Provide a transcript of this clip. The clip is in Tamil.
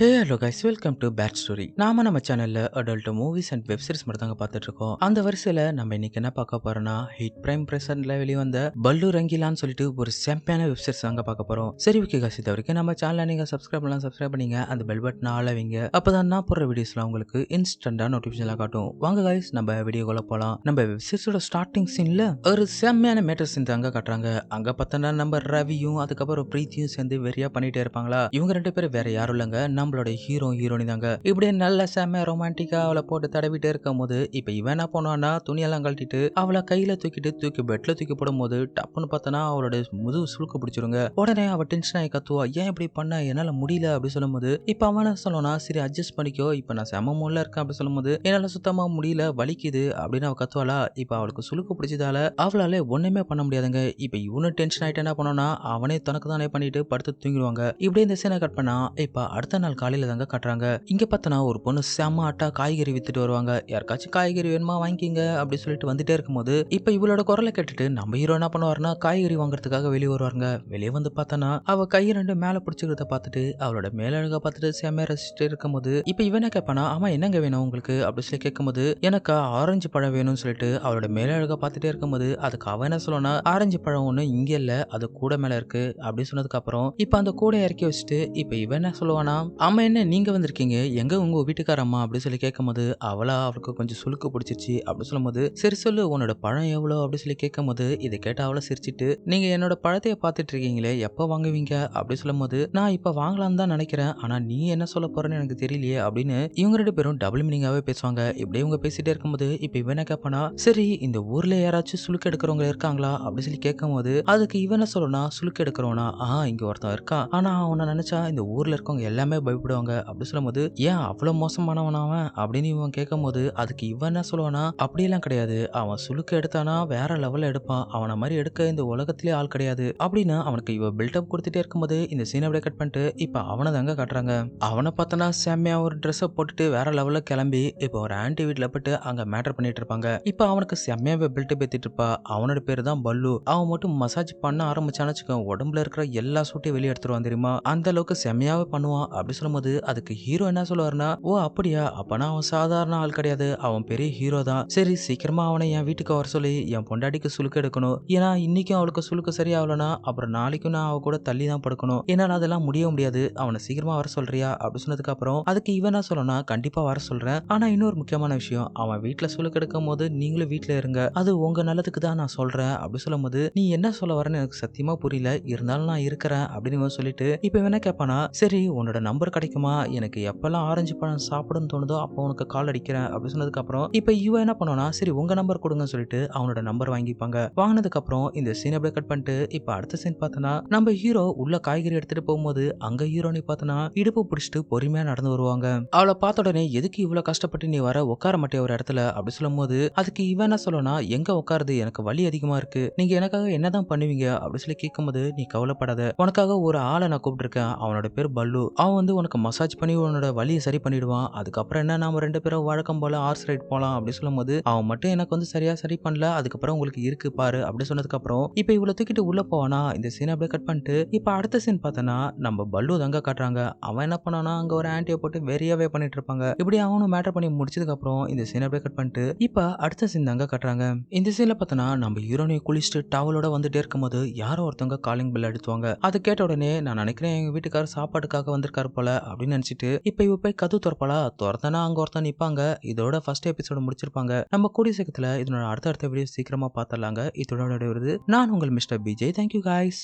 Hey hello guys welcome to bad story நாம நம்ம சேனல்ல adult movies and web series மட்டும் தாங்க பார்த்துட்டு இருக்கோம் அந்த வரிசையில நம்ம இன்னைக்கு என்ன பார்க்க போறோம்னா ஹிட் பிரைம் பிரசன்ட்ல வெளிவந்த பல்லு ரங்கிலான்னு சொல்லிட்டு ஒரு செம்மையான வெப் சீரிஸ் தாங்க பார்க்க போறோம். சரி ஓகே கைஸ் இது வரைக்கும் நம்ம சேனலை நீங்க சப்ஸ்கிரைப் பண்ணலாம் சப்ஸ்கிரைப் பண்ணீங்க. அந்த பெல் பட்டன் ஆளவீங்க அப்பதான் நான் போடுற வீடியோஸ்லாம் உங்களுக்கு இன்ஸ்டன்டா நோட்டிபிகேஷன் காட்டும். வாங்க கைஸ் நம்ம வீடியோக்குள்ள போலாம். நம்ம வெப் சீரிஸோட ஸ்டார்டிங் சீன்ல ஒரு செம்மையான மேட்டர் சீன் தாங்க காட்டுறாங்க. அங்க பார்த்தோம்னா நம்ம ரவியும் அதுக்கப்புறம் பிரீத்தியும் சேர்ந்து வெறியா பண்ணிட்டே இருப்பாங்களா? இவங்க ரெண்டு பேரும் வேற யாரும் இல்லைங்க. நம்மளோட ஹீரோ ஹீரோனி தாங்க. இப்படியே நல்ல செம ரொமான்டிக்கா அவளை போட்டு தடவிட்டே இருக்கும் போது இப்ப இவன் என்ன பண்ணுவான்னா துணியெல்லாம் கழட்டிட்டு அவளை கையில தூக்கிட்டு தூக்கி பெட்ல தூக்கி போடும் போது டப்புன்னு பார்த்தனா அவளோட முதுகு சுழுக்க பிடிச்சிருங்க. உடனே அவ டென்ஷன் ஆகி கத்துவா ஏன் இப்படி பண்ண? என்னால முடியல. அப்படி சொல்லும்போது இப்ப அவன் என்ன சொல்லணும்னா சரி அட்ஜஸ்ட் பண்ணிக்கோ. இப்ப நான் செம மூல இருக்கேன். அப்படி சொல்லும்போது என்னால சுத்தமா முடியல வலிக்குது. அப்படின்னு அவ கத்துவாளா இப்ப அவளுக்கு சுழுக்கு பிடிச்சதால அவளால ஒண்ணுமே பண்ண முடியாதுங்க. இப்ப இவனு டென்ஷன் ஆயிட்டு என்ன பண்ணோம்னா அவனே தனக்கு தானே பண்ணிட்டு படுத்து தூங்கிடுவாங்க. இப்படியே இந்த சீனை கட் பண்ணா இப்ப அடுத்த நாள் காலையில் தாங்க காட்டுறாங்க. இங்கே பார்த்தனா ஒரு பொண்ணு செம்ம ஆட்டா காய்கறி வித்துட்டு வருவாங்க. யாருக்காச்சும் காய்கறி வேணுமா வாங்கிக்கிங்க அப்படி சொல்லிட்டு வந்துட்டே இருக்கும்போது இப்போ இவளோட குரலை கேட்டுட்டு நம்ம ஹீரோ என்ன பண்ணுவாருன்னா காய்கறி வாங்குறதுக்காக வெளியே வருவாங்க வெளியே வந்து பார்த்தனா அவ கை ரெண்டு மேலே பிடிச்சிக்கிறத பார்த்துட்டு அவளோட மேலழகா பார்த்துட்டு செம்மையா ரசிச்சுட்டு இருக்கும்போது இப்போ இவன கேட்பானா ஆமா என்னங்க வேணும் உங்களுக்கு? அப்படி சொல்லி கேட்கும்போது எனக்கு ஆரஞ்சு பழம் வேணும்னு சொல்லிட்டு அவளோட மேலழகா பார்த்துட்டே இருக்கும்போது அதுக்கு அவன் என்ன சொல்லணும்னா ஆரஞ்சு பழம் ஒன்று இங்கே இல்லை அது கூட மேலே இருக்கு. அப்படின்னு சொன்னதுக்கு அப்புறம் அந்த கூடை இறக்கி வச்சுட்டு இப்போ இவன் என்ன சொல்லுவானா அம்மா என்ன? நீங்கள் வந்திருக்கீங்க. எங்கே உங்கள் வீட்டுக்கார அம்மா? சொல்லி கேட்கும்போது அவளா? அவளுக்கு கொஞ்சம் சுழுக்கு பிடிச்சிருச்சு. அப்படி சொல்லும்போது சரி சொல்லு உன்னோட பழம் எவ்வளோ? அப்படின்னு சொல்லி கேட்கும்போது இதை கேட்ட அவளை சிரிச்சிட்டு நீங்கள் என்னோட பழத்தையை பார்த்துட்டு இருக்கீங்களே எப்போ வாங்குவீங்க? அப்படி சொல்லும்போது நான் இப்போ வாங்கலாம்னு தான் நினைக்கிறேன். ஆனால் நீ என்ன சொல்ல போறேன்னு எனக்கு தெரியலையே. அப்படின்னு இவங்க ரெண்டு பேரும் டபுள் மீனிங்காகவே பேசுவாங்க. இப்படியே இவங்க பேசிட்டே இருக்கும்போது இப்போ இவன் என்ன கேட்பானா சரி இந்த ஊர்ல யாராச்சும் சுழுக்கு எடுக்கிறவங்க இருக்காங்களா? அப்படின்னு சொல்லி கேட்கும்போது அதுக்கு இவனை சொல்லணும்னா சுளுக்கு எடுக்கிறவனா? ஆ இங்கே ஒருத்தன் இருக்கான். ஆனால் அவனை நினைச்சா இந்த ஊர்ல இருக்கவங்க எல்லாமே பயப்படுவாங்க. அப்படி சொல்லும்போது ஏன் அவ்வளவு மோசமானவன் அவன்? அப்படின்னு இவன் கேட்கும்போது அதுக்கு இவன் என்ன சொல்லுவானா அப்படியெல்லாம் கிடையாது. அவன் சுழுக்க எடுத்தானா வேற லெவல்ல எடுப்பான். அவனை மாதிரி எடுக்க இந்த உலகத்திலே ஆள் கிடையாது. அப்படின்னு அவனுக்கு இவ பில்டப் கொடுத்துட்டே இருக்கும்போது இந்த சீனை அப்படியே கட் பண்ணிட்டு இப்ப அவனை தாங்க காட்டுறாங்க. அவனை பார்த்தனா செம்மையா ஒரு ட்ரெஸ்ஸை போட்டுட்டு வேற லெவல்ல கிளம்பி இப்போ ஒரு ஆன்டி வீட்டில் போட்டு அங்க மேட்டர் பண்ணிட்டு இருப்பாங்க. இப்போ அவனுக்கு செம்மையாவே பில்டப் ஏத்திட்டு இருப்பா. அவனோட பேரு தான் பல்லு. அவன் மட்டும் மசாஜ் பண்ண ஆரம்பிச்சான்னு வச்சுக்கோ உடம்புல இருக்கிற எல்லா சூட்டையும் வெளியே எடுத்துருவான் தெரியுமா? அந்த அளவுக்கு செம்மையாவே பண்ணுவான். அப்படி சொல்லும்போது அதுக்கு ஹீரோ என்ன சொல்லுவாருன்னா ஓ அப்படியா? அப்பனா அவன் சாதாரண ஆள் கிடையாது. அவன் பெரிய ஹீரோ தான். சரி சீக்கிரமா அவனை என் வீட்டுக்கு வர சொல்லி என் பொண்டாட்டிக்கு சுழுக்க எடுக்கணும். ஏன்னா இன்னைக்கும் அவளுக்கு சுழுக்க சரியாகலனா அப்புறம் நாளைக்கும் நான் அவ கூட தள்ளி தான் படுக்கணும். என்னால அதெல்லாம் முடிய முடியாது. அவனை சீக்கிரமா வர சொல்றியா? அப்படி சொன்னதுக்கு அப்புறம் அதுக்கு இவன் என்ன சொல்லணும்னா கண்டிப்பா வர சொல்றேன். ஆனா இன்னொரு முக்கியமான விஷயம். அவன் வீட்டுல சுழுக்க எடுக்கும் போது நீங்களும் வீட்டுல இருங்க. அது உங்க நல்லதுக்கு தான் நான் சொல்றேன். அப்படின்னு சொல்லும்போது நீ என்ன சொல்ல வரேன்னு எனக்கு சத்தியமா புரியல. இருந்தாலும் நான் இருக்கிறேன். அப்படின்னு சொல்லிட்டு இப்ப இவன் என்ன கேட்பானா சரி உன்னோட நம்பர் கிடைக்குமா? எனக்கு எப்பெல்லாம் ஆரஞ்சு பழம் சாப்பிடணும்னு தோணுதோ அப்போ உனக்கு கால் அடிக்கிறேன் அப்படி சொன்னதுக்கு அப்புறம் இப்ப இவன் என்ன பண்ணுவானா சரி உங்க நம்பர் கொடுங்கன்னு சொல்லிட்டு அவனோட நம்பர் வாங்கிப்பாங்க. வாங்கினதுக்கு அப்புறம் இந்த சீன் அப்படியே கட் பண்ணிட்டு இப்ப அடுத்த சீன் பார்த்தனா நம்ம ஹீரோ உள்ள காய்கறி எடுத்துட்டு போகும்போது அங்க ஹீரோனி பார்த்தனா இடுப்பு பிடிச்சிட்டு பொறுமையா நடந்து வருவாங்க. அவளை பார்த்த உடனே எதுக்கு இவ்வளவு கஷ்டப்பட்டு நீ வர? உட்கார மாட்டே ஒரு இடத்துல? அப்படி சொல்லும்போது அதுக்கு இவன் என்ன சொல்லனா எங்க உட்காருது? எனக்கு வலி அதிகமா இருக்கு. நீங்க எனக்காக என்னதான் பண்ணுவீங்க? அப்படி சொல்லி கேட்கும்போது நீ கவலைப்படாத. உனக்காக ஒரு ஆளை நான் கூப்பிட்டுருக்கேன். அவனோட பேர் பல்லு. அவன் வந்து உனக்கு மசாஜ் பண்ணி உன்னோட வலியை சரி பண்ணிடுவான். அதுக்கப்புறம் என்ன? நாம ரெண்டு பேரும் வழக்கம் போல ஹார்ஸ் ரைட் போலாம் அப்படின்னு சொல்லும்போது அவன் மட்டும் எனக்கு வந்து சரியா சரி பண்ணல. அதுக்கப்புறம் உங்களுக்கு இருக்கு பாரு அப்படின்னு சொன்னதுக்கு அப்புறம் இவ்வளோ இவ்வளவு தூக்கிட்டு உள்ள போவானா? இந்த சீன் அப்படியே கட் பண்ணிட்டு இப்ப அடுத்த சீன் பார்த்தனா நம்ம பல்லு தாங்க காட்டுறாங்க. அவன் என்ன பண்ணானா அங்க ஒரு ஆன்டியை போட்டு வெறியாவே பண்ணிட்டு இருப்பாங்க. இப்படி அவனும் மேட்டர் பண்ணி முடிச்சதுக்கு அப்புறம் இந்த சீன் அப்படியே கட் பண்ணிட்டு இப்ப அடுத்த சீன் தாங்க காட்டுறாங்க. இந்த சீன்ல பார்த்தனா நம்ம ஹீரோனை குளிச்சுட்டு டவலோட வந்துட்டே இருக்கும்போது யாரோ ஒருத்தவங்க காலிங் பில் எடுத்துவாங்க அது கேட்ட உடனே நான் நினைக்கிறேன் எங்க வீட்டுக்காரர் சாப்பாட்டுக்காக வந்திருக்காரு போல அப்படின்னு நினைச்சிட்டு இப்ப இவ போய் கது திறப்பாளா? திறந்தனா அங்க ஒருத்தன் நிப்பாங்க. இதோட ஃபர்ஸ்ட் எபிசோட முடிச்சிருப்பாங்க. நம்ம கூடிய சீக்கிரத்துல இதனோட அடுத்த அடுத்த வீடியோ சீக்கிரமா பார்த்துடலாங்க இதோட வருது நான் உங்கள் மிஸ்டர் பிஜே தேங்க்யூ காய்ஸ்